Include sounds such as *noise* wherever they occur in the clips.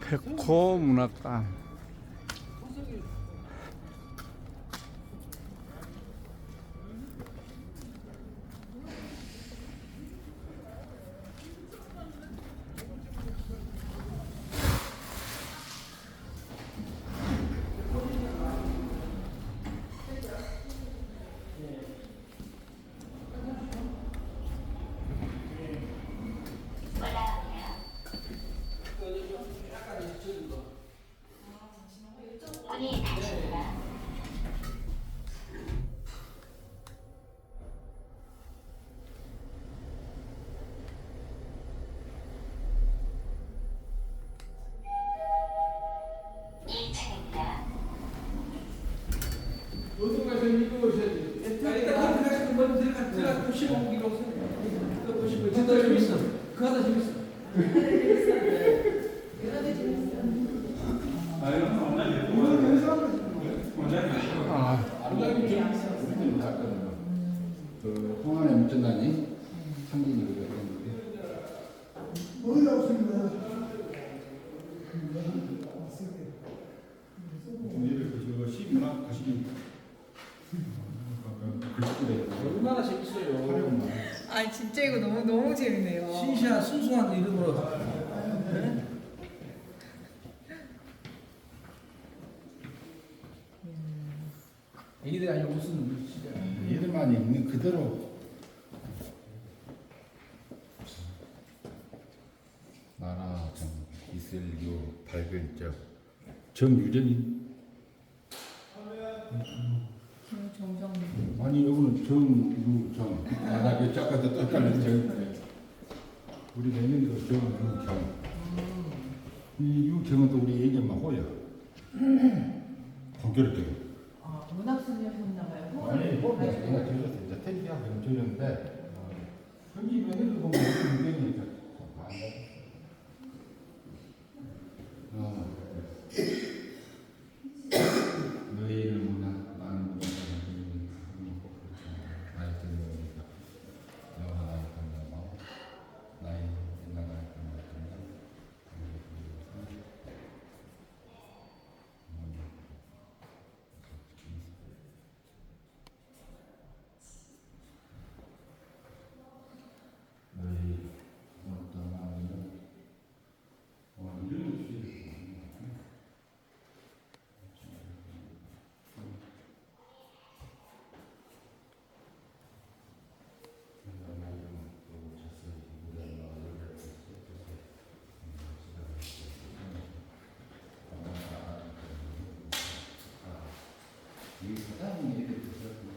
백호 문학관 문이 닫힙니다. 이층입니다 어디가서 읽어오셔야지. 아, 일단 그 들어가시면 먼저 들어가 들어가 보시고 오기로 하세요. 그거 보시고 진짜 재밌어. 그 하나 재밌어. 아 아름다운 재밌어. 그 홍안의 문전단이 상징이 그랬던 어디가 없습니다. 이를 그 시문학 다시 글씨들에 얼마나 재밌어요. 아 진짜 이거 너무 너무 재밌네요. 신시한 순수한 이름으로. 네? 애기들이 아니라 무슨 진짜. 얘들만 있는 그대로. 나라 정 이슬유 발견적. 정유정이 정정. 아니 여기는 정유정. 나라게 작가도 똑같은 정. 우리 내년도 정유정. 이 유정은 또 우리 얘기만 호야 *clears throat* 공교롭게. 아 문학 소녀셨나봐요. 아니, 뭐, 내가 들었어. 이제 좀 들었는데, 현지 면에도 보면 굉장히 이제 많이 어. 너의 이름이나 나는 무엇이든 나의 뜻이니까 영원한 나의 건강하고 나의 옛날 나의 건강하고 너희 어떤 마음이든 어, 이런 것이 이 사람이 이렇게 됐었고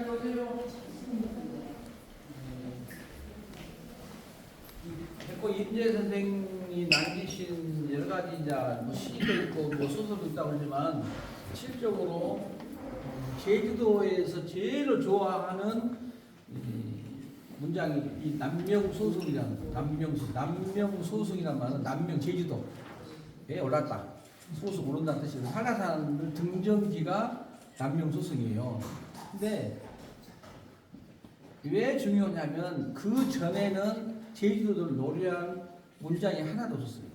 이러세요. 백호 인재 선생이 남기신 여러 가지 시도 있고 뭐 소설도 있다고 그러지만 실적으로 어, 제주도에서 제일 좋아하는 이 문장이 이 남명소송이라는 남명소 남명소송이란 말은 남명 제주도에 올랐다 소송 오른다는 뜻이고 한라산을 등정지가 남명소송이에요. 근데 왜 중요하냐면 그 전에는 제주도를 노래한 문장이 하나도 없었어요.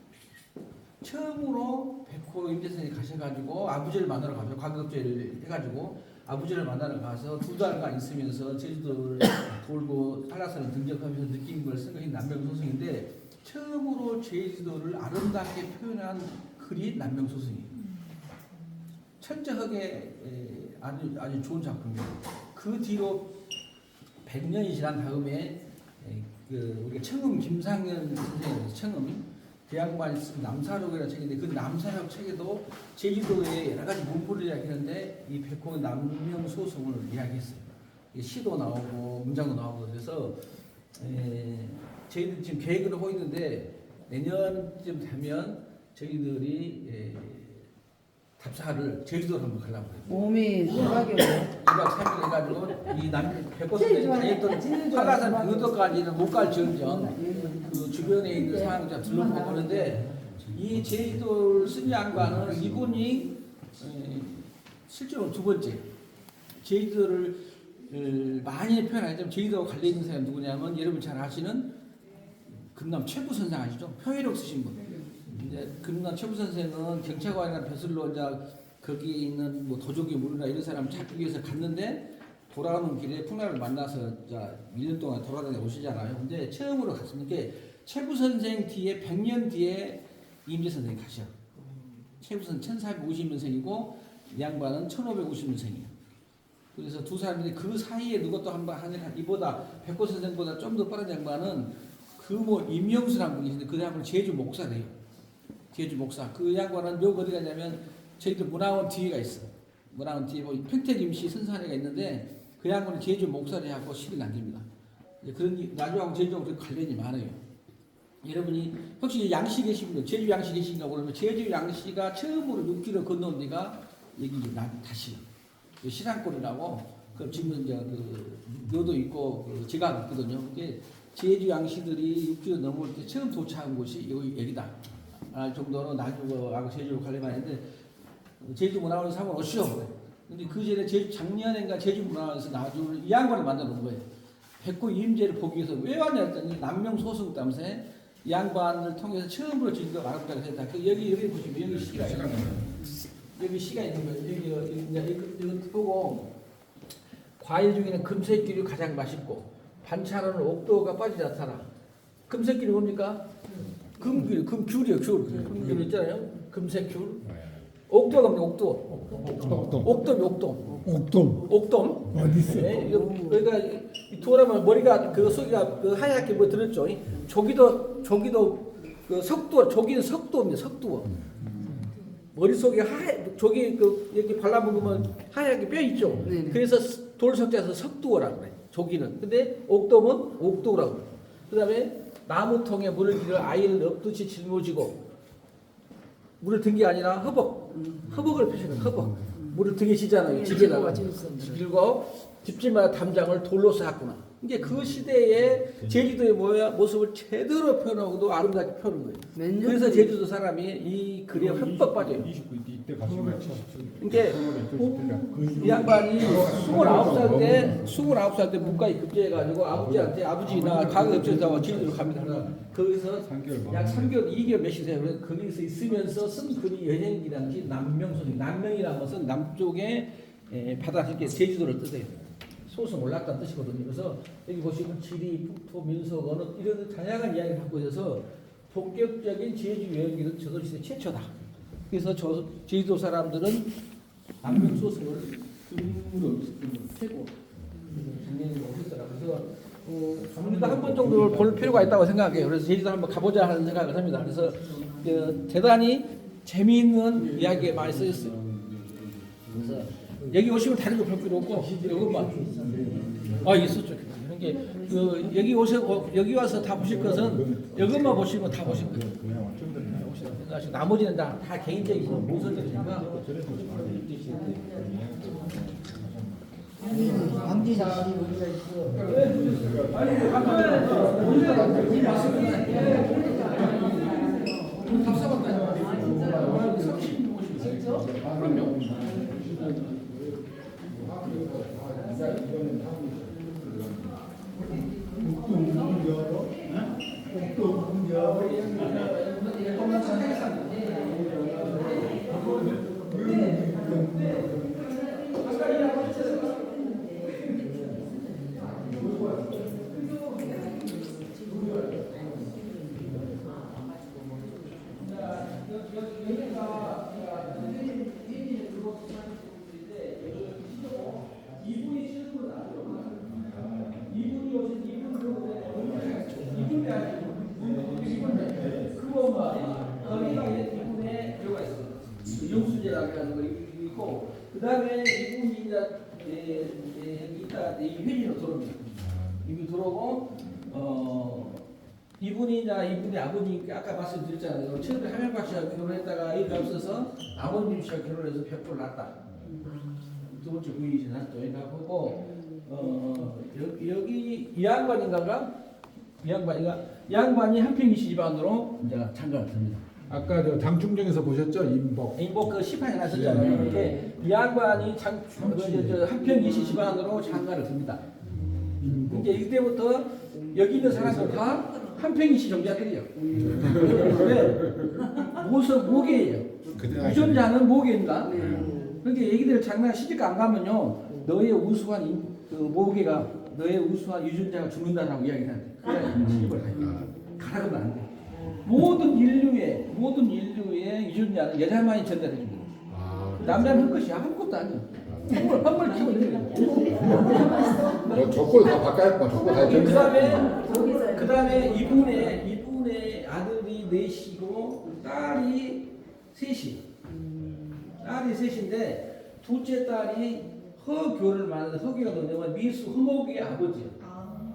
처음으로 백호 임재선이 가셔가지고 아버지를 만나러 가죠. 과격제를 해가지고 아버지를 만나러 가서 두 달간 있으면서 제주도를 *coughs* 돌고 한라산을 등적하면서 느낀 걸쓴 남명소송인데 처음으로 제주도를 아름답게 표현한 글이 남명소송이에요. 천재하게 에, 아주 아주 좋은 작품이에요. 그 뒤로 100년이 지난 다음에 에, 그 우리가 청음 김상현 선생님 청음 그 양반이 쓴 남사록이라는 책인데 그 남사록 책에도 제주도의 여러 가지 문구를 이야기하는데 이 백호 남명 소송을 이야기했어요. 시도 나오고 문장도 나오고 그래서 에, 저희들 지금 계획을 하고 있는데 내년쯤 되면 저희들이 에, 답사를 제주도로 한번 가려고 해요. 몸이 생각이 2박 3일 해가지고 이 남, 백호선에 다녔던 한라산 그것까지는 못 갈 지언정 그 주변에 있는 상황을 좀 둘러보고 그러는데 이 제주도를 쓴 양반은 이분이 에, 실제로 두 번째 제주도를 에, 많이 표현하자면 제주도와 관련 있는 사람이 누구냐면 여러분 잘 아시는 금남 최부 선생 아시죠? 표해력 쓰신 분. 이제 금남 최부 선생은 경찰관이나 벼슬로 이제 거기에 있는 뭐 도적이 모르나 이런 사람 찾기 위해서 갔는데 돌아오는 길에 풍랑을 만나서 자 1년 동안 돌아다니 오시잖아요. 근데 처음으로 갔으니 까 최부 선생 뒤에 100년 뒤에 임재 선생이 가셔. 최부 선생 1450년생이고 양반은 1550년생이에요. 그래서 두 사람이 그 사이에 누가 한번 하니까 이보다 백호 선생보다 좀 더 빠른 양반은 그 뭐 임명수라는 분이 있는데 그 양반은 제주 목사래요. 제주 목사. 그 양반은 묘 어디 가냐면 저희들 문화원 뒤에가 있어. 문화원 뒤에 뭐 평택 임시 선산회가 있는데 그 양반은 제주 목사를 하고 시를 남깁니다. 그런 이- 나주하고 제주하고 그 관련이 많아요. 여러분이 혹시 양시 분, 제주 양시 계신가 그러면 제주 양시가 처음으로 6km 건너온 데가 여기 이제 남 다시 시랑골이라고 그 지금 이제 그 묘도 있고 그 지각 있거든요. 제주 양시들이 6km 넘을 때 처음 도착한 곳이 여기 여기다. 알 정도로 나주하고 제주로 관련하는데 제주 문화원에 사면 오시오. 근데 그 전에 제주 작년인가 제주 문화원에서 나주를 이 양반을 만들어 놓은 거예요. 백호 임재를 보기 위해서 왜 왔냐 했더니 남명 때문에 이 양반을 통해서 처음으로 제주도 알아보자고 했다. 그 여기 여기 보시면 여기 시가 있어요. 여기 시가 있는 거예요. 여기 이제 이거 보고 과일 중에는 금색귤이 가장 맛있고 반찬은 옥도가 빠지지 않더라. 금색귤이 뭡니까? 금귤, 금귤이요, 귤. 금귤 있잖아요. 금색 귤. 옥도가 뭡니까? 옥도. 옥돔. 옥돔이 옥돔. 옥돔 옥돔. 어디 있어? 네, 이거 그러니까 이 돌아면 머리가 그 속이가 그 하얗게 뭐 들었죠. 이 조기도 조기도 그 석도 조기는 석도입니다. 석도. 머릿속에 하얗 조기 그 이렇게 발라 먹으면 하얗게 뼈 있죠. 네네. 그래서 돌 석자에서 석두어라고 그래. 조기는. 근데 옥돔은 옥도라고 그래. 그다음에 나무통에 물을 길어 아이를 엎듯이 짊어지고 물을 든 게 아니라 허벅. 허벅을 표시하는 허벅. 물을 등에 지잖아요. 지게다가. 그리고 집집마다 담장을 돌로 쌓았구나. 이게 그 시대의 제주도의 모야, 모습을 제대로 표현하고도 아름답게 표현한 거예요. 몇 그래서 년? 제주도 사람이 이 글에 흠뻑 빠져요. 29 이때 가시면 이게 이 양반이 29살 때 29살 때 문과에 급제해가지고 아버지한테 아버지 나 가게 업체에서 제주도로 갑니다. 거기서 3개월 약 3개월, 2개월 몇십 세요. 그래서 거기서 있으면서 쓴 글이 여행기라는 게 남명소설. 남명이라는 것은 남쪽에 에, 바다 이렇게 제주도를 뜻해요. 소송 올랐다는 뜻이거든요. 그래서 여기 보시면 지리, 북토, 민속, 어느 이런 다양한 이야기를 갖고 있어서 본격적인 제주 여행기는 조선시대 최초다. 그래서 저 제주도 사람들은 남명 소설을 그림으로 최고 작년에 오셨더라고요. 그래서 어, 우리도 한번 정도 볼 필요가 있다고 생각해요. 그래서 제주도 한번 가보자 하는 생각을 합니다. 그래서 그 대단히 재미있는 이야기가 많이 쓰였어요. 그래서 여기 오시면 다른 거 볼 필요 없고 이것만 아 있었죠. 이런 게그 여기 오셔 어, 여기 와서 다 보실 것은 이것만 보시면 다 보신 거예요. 그래서 나머지는 다, 다 개인적인 모습이니까 있어? 옥 Thank you. 이분이 아버지 아까 말씀드렸잖아요. 처음에 함양박 씨와 결혼했다가 이가 없어서 아버님 씨와 결혼해서 벽돌 났다. 두 번째 부인이시나 또 얘가 보고 어 여기, 여기 이 양반인가가 이 양반이가 이 양반이 한평이시 집안으로 이제 장가를 듭니다. 아까 저 당충정에서 보셨죠? 임복. 인복 그 시판에 나섰잖아요. 이렇게 이 양반이 장, 저, 저, 저 한평이시 집안으로 장가를 듭니다. 이제 이때부터 여기 있는 사람들 다 한평이시 종자들이에요. 왜? 모서 모계예요. 유전자는 모계인가? 그러니까 얘기들 장난 시집 안 가면요, 너의 우수한 인- 그 모계가 너의 우수한 유전자가 죽는다라고 이야기를 하는데 그래 시집을 가요. 가라 그러면 안 돼. 모든 인류의 모든 인류의 유전자는 여자만이 전달해 줍니다. 아, 남자는 한 것이 아무것도 아니에요. 한번 키우면 돼요. *laughs* 너 족골 다 바꿔야 족골 다그 정리. 다음에 그 다음에 이분의 이분의 아들이 넷이고 딸이 셋이. 딸이 셋인데 둘째 딸이 허교를 만든 허교가 뭐냐면 미수 허목의 아버지예요.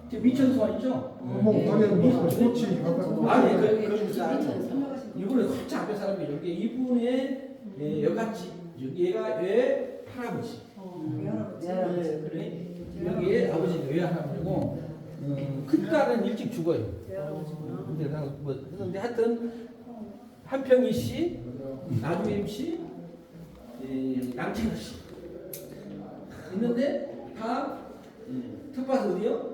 제 미천수원 있죠? 어머, 거기는 무슨 소치 하고 아니 그, 그 아니고 이분은 진짜 앞에 사람이에요. 이게 이분의 예, 여같이 얘가 왜 할아버지. 네, 그래. 여기에 아버지는 외할아버지고 어, 큰 딸은 일찍 죽어요. 근데 나 뭐, 근데 하여튼 한평희 씨, 나주임 씨, 예, 양채호 씨 있는데 다 어디요?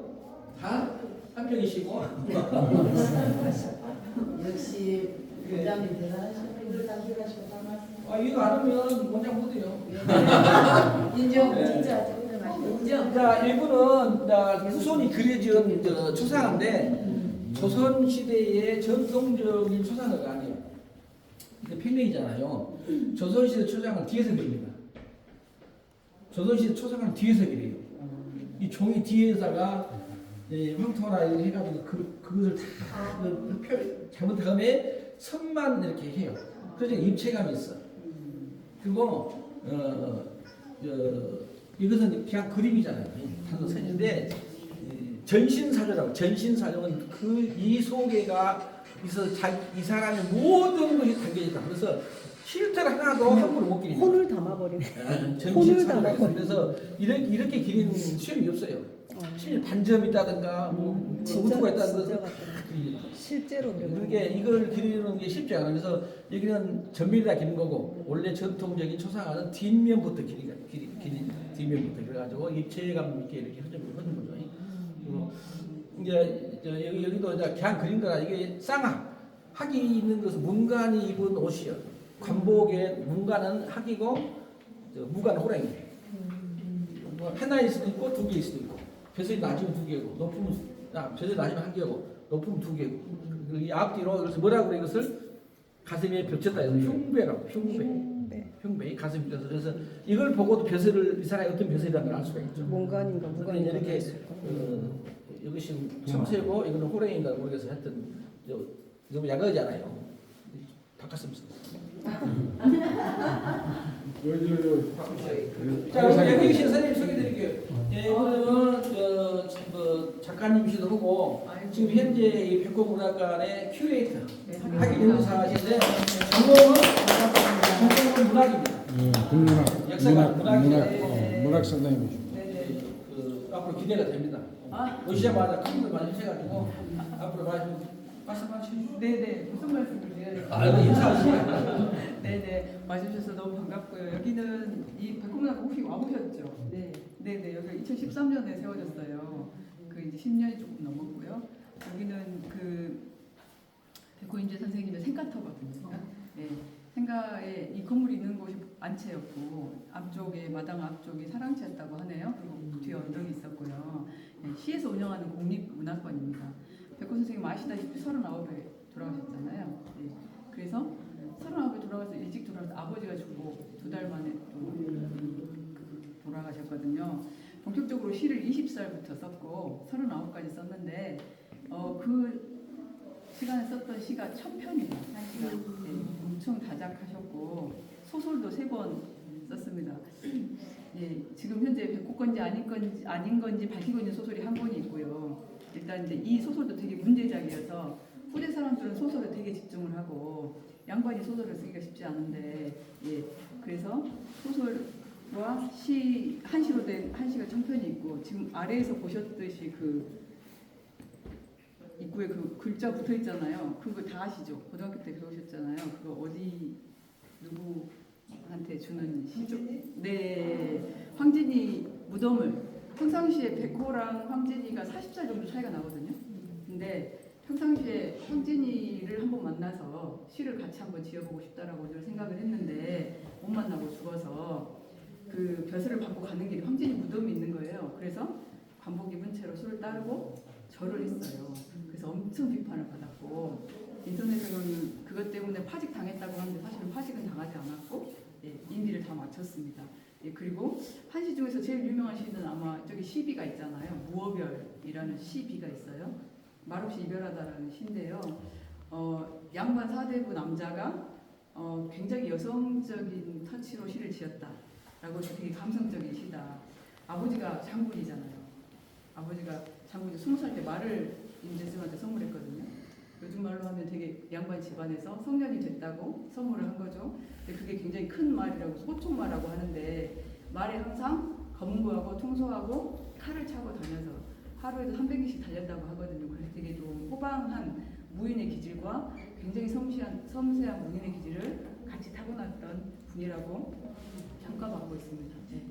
다 한평희 씨고 *laughs* 역시 예. 부장님 대단하신 분들 다 일하시고 아 이거 안 하면 원장 못해요. *laughs* 인정 네. 진짜 인정 자, 일부는 자, 후손이 그려진 저, 초상인데 조선 시대의 전통적인 초상화가 아니에요. 평면이잖아요. 조선 시대 초상을 뒤에서 그립니다. 조선 시대 초상을 뒤에서 그려요. 이 종이 뒤에다가 예, 황토나 이렇게 해가지고 그 그것을 다 그, 표- 잘못 다음에 선만 이렇게 해요. 그래서 입체감이 있어. 그리고 어, 저, 이것은 그냥 그림이잖아요. 단도 선인데 전신사조라고 전신사조는 그 이 속에가 있어 자, 이 사람의 모든 것이 담겨져 있다. 그래서 실体 하나도 함부로 못 기립니다. 혼을 담아버리네. 담아버려. *laughs* 해서 그래서 이렇게 이렇게 기리는 시험이 없어요. 실제 반점이 있다든가 뭐 우두가 있다든가 같다. 이- 실제로. 그게 이걸 기리는 게 쉽지 않아. 그래서 여기는 전면이다 기는 거고 원래 전통적인 초상화는 뒷면부터 기리가 기리 기리 뒷면부터 그래가지고 입체감 있게 이렇게 흐름을 흐는 거죠. 그리고 이제 저 여기 여기도 이제 그냥 그린 거라 이게 쌍화. 학이 있는 것은 문간이 입은 옷이요. 관복에 문간은 학이고 저 무간은 호랑이. 뭐 하나일 수도 있고 두 개일 수도 있고 벼슬이 낮으면 두 개고 높으면 아, 벼슬이 낮으면 한 개고 높으면 두 개고. 이 앞뒤로 그래서 뭐라고 그래? 이것을 가슴에 벽쳤다 해서 흉배라고 흉배 흉배. 흉배 가슴에 벽쳐서 그래서 이걸 보고도 벼슬을 이 사람이 어떤 벼슬이라는 걸 알 수가 있죠. 뭔가인가 무관인가 이렇게. 어, 이것이 참새고 이거는 호랭인가 모르겠어 하여튼 저, 너무 야거잖아요. 바꿨으면 자, 우리 여기 계신 선생님 소개드릴게요. 예, 이분은 저, 뭐 작가님이시도 하고 지금 현재 이 백호문학관의 큐레이터, 학위 연구사이신데 전공은 전공은 문학, 문학, 문학이네. 문학, 어, 문학 선생님이시고. 네, 그 앞으로 기대가 됩니다. 오시자마자 큰걸 많이 해가지고 앞으로 많이 말씀 하시죠. 네네 무슨 말씀을 드려야? 아, 이거 인사하시죠. *laughs* 네네 와주셔서 너무 반갑고요. 여기는 이 백호문학 혹시 와보셨죠? 네. 네네 여기 2013년에 세워졌어요. 그 이제 10년이 조금 넘었고요. 여기는 그 백호인재 선생님의 생가터거든요. 네. 생가에 이 건물이 있는 곳이 안채였고 앞쪽에 마당 앞쪽이 사랑채였다고 하네요. 그리고 뒤에 언덕이 있었고요. 네, 시에서 운영하는 공립문학관입니다. 백호 선생님 아시다시피 39에 돌아가셨잖아요. 네. 그래서 39에 돌아가서 일찍 돌아가서 아버지가 죽고 두 달 만에 또 돌아가셨거든요. 본격적으로 시를 20살부터 썼고 39까지 썼는데 어, 그 시간에 썼던 시가 첫 편이에요. 한 시가 네, 엄청 다작하셨고 소설도 세 번 썼습니다. 예, 지금 현재 백호 건지 아닌 건지 아닌 건지 밝히고 있는 소설이 한 권이 있고요. 일단 이제 이 소설도 되게 문제작이어서 후대 사람들은 소설에 되게 집중을 하고 양반이 소설을 쓰기가 쉽지 않은데 예 그래서 소설과 시 한시로 된 한시가 청편이 있고 지금 아래에서 보셨듯이 그 입구에 그 글자 붙어 있잖아요. 그거 다 아시죠? 고등학교 때 배우셨잖아요. 그거 어디 누구한테 주는 시죠? 네, 황진이 무덤을 평상시에 백호랑 황진이가 40살 정도 차이가 나거든요. 근데 평상시에 황진이를 한번 만나서 시를 같이 한번 지어보고 싶다라고 늘 생각을 했는데 못 만나고 죽어서 그 벼슬을 받고 가는 길에 황진이 무덤이 있는 거예요. 그래서 관복 입은 채로 술을 따르고 절을 했어요. 그래서 엄청 비판을 받았고 인터넷에서는 그것 때문에 파직 당했다고 하는데 사실은 파직은 당하지 않았고 예, 인비를 다 마쳤습니다. 예, 그리고 한시 중에서 제일 유명한 시는 아마 저기 시비가 있잖아요. 무어별이라는 시비가 있어요. 말없이 이별하다라는 시인데요. 어, 양반 사대부 남자가 어, 굉장히 여성적인 터치로 시를 지었다라고 되게 감성적인 시다. 아버지가 장군이잖아요. 아버지가 장군이 스무 살 때 말을 임재승한테 선물했거든요. 요즘 말로 하면 되게 양반 집안에서 성년이 됐다고 선물을 한 거죠. 근데 그게 굉장히 큰 말이라고 소총말이라고 하는데 말에 항상 검거하고 통소하고 칼을 차고 다녀서 하루에도 300개씩 달렸다고 하거든요. 그래서 되게 좀 호방한 무인의 기질과 굉장히 섬세한, 섬세한 무인의 기질을 같이 타고났던 분이라고 평가받고 있습니다. 네.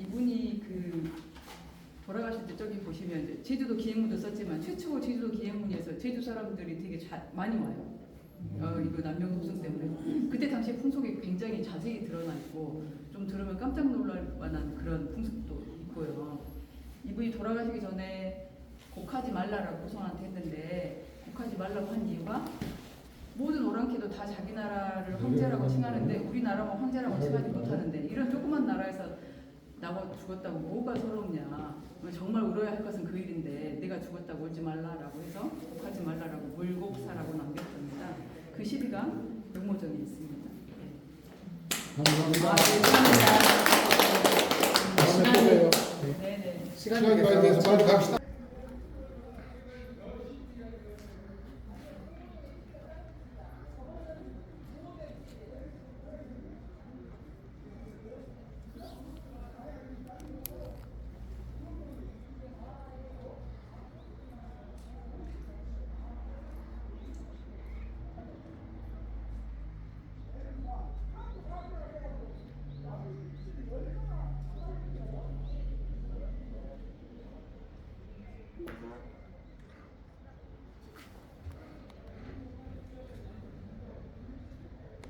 이분이 그 돌아가실 때 저기 보시면 제주도 기행문도 썼지만 최초 제주도 기행문에서 제주 사람들이 되게 자, 많이 와요. 어, 이거 남녀 도승 때문에 그때 당시 풍속이 굉장히 자세히 드러나 있고 좀 들으면 깜짝 놀랄 만한 그런 풍습도 있고요. 이분이 돌아가시기 전에 곡하지 말라라고 후손한테 했는데 곡하지 말라고 한 이유가 모든 오랑캐도 다 자기 나라를 황제라고 칭하는데 우리나라만 황제라고 칭하지 못하는데 이런 조그만 나라에서 나와 죽었다고 뭐가 서럽냐 정말 울어야 할 것은 그 일인데 내가 죽었다고 울지 말라라고 해서 곡하지 말라라고 물곡사라고 남겼답니다. 그 시비가 용모전에 있습니다. 감사합니다. 아, 네, 감사합니다. 다음에 또 봬요. 네네. 시간이 많이 돼서 빨리 갑시다.